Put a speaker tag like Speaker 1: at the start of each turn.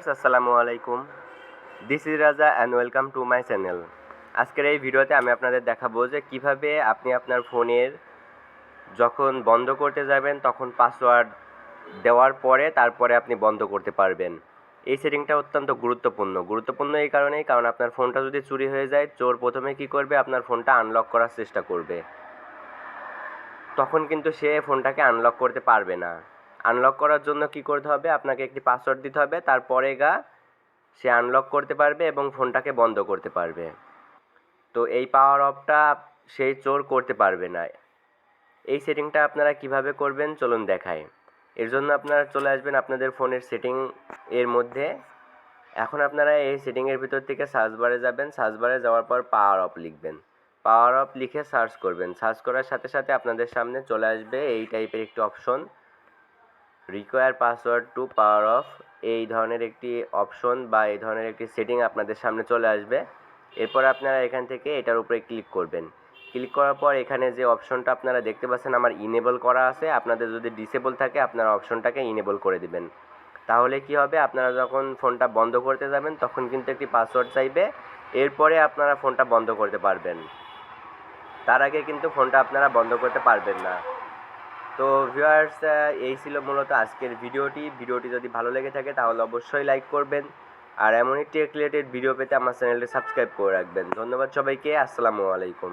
Speaker 1: Viewers, আসসালামু আলাইকুম। This is Raja and welcome to my channel আজকের এই ভিডিওতে আমি আপনাদের দেখাবো যে কীভাবে আপনি আপনার ফোনের যখন বন্ধ করতে যাবেন, তখন পাসওয়ার্ড দেওয়ার পরে তারপরে আপনি বন্ধ করতে পারবেন। এই সেটিংটা অত্যন্ত গুরুত্বপূর্ণ। গুরুত্বপূর্ণ এই কারণেই, কারণ আপনার ফোনটা যদি চুরি হয়ে যায়, চোর প্রথমে কি করবে? আপনার ফোনটা আনলক করার চেষ্টা করবে। তখন কিন্তু সে ফোনটাকে আনলক করতে পারবে না। আনলক করার জন্য কি করতে হবে? আপনাকে একটি পাসওয়ার্ড দিতে হবে। তারপরে গা, সে আনলক করতে পারবে এবং ফোনটাকে বন্ধ করতে পারবে। তো এই পাওয়ার অফটা সেই চোর করতে পারবে না। এই সেটিংটা আপনারা কীভাবে করবেন? চলুন দেখাই। এর জন্য আপনারা চলে আসবেন আপনাদের ফোনের সেটিং এর মধ্যে। এখন আপনারা এই সেটিংয়ের ভিতর থেকে সার্চ বারে যাবেন। সার্চ বারে যাওয়ার পর পাওয়ার অফ লিখবেন। পাওয়ার অফ লিখে সার্চ করবেন। সার্চ করার সাথে সাথে আপনাদের সামনে চলে আসবে এই টাইপের একটি option require password to power off এই ধরনের একটি অপশন বা এই ধরনের একটি সেটিং আপনাদের সামনে চলে আসবে। এরপর আপনারা এখান থেকে এটার উপরে ক্লিক করবেন। ক্লিক করার পর এখানে যে অপশনটা আপনারা দেখতে পাচ্ছেন, আমার ইনেবল করা আছে। আপনাদের যদি ডিসেবল থাকে, আপনারা অপশনটাকে ইনেবল করে দিবেন। তাহলে কি হবে? আপনারা যখন ফোনটা বন্ধ করতে যাবেন, তখন কিন্তু একটি পাসওয়ার্ড চাইবে। এরপরে আপনারা ফোনটা বন্ধ করতে পারবেন। তার আগে কিন্তু ফোনটা আপনারা বন্ধ করতে পারবেন না। তো ভিউয়ার্স এই ছিল মূলত আজকের ভিডিওটি। ভিডিওটি যদি ভালো লেগে থাকে, তাহলে অবশ্যই লাইক করবেন। আর এমনই টেক রিলেটেড ভিডিও পেতে আমার চ্যানেলটি সাবস্ক্রাইব করে রাখবেন। ধন্যবাদ সবাইকে, আসসালামু আলাইকুম।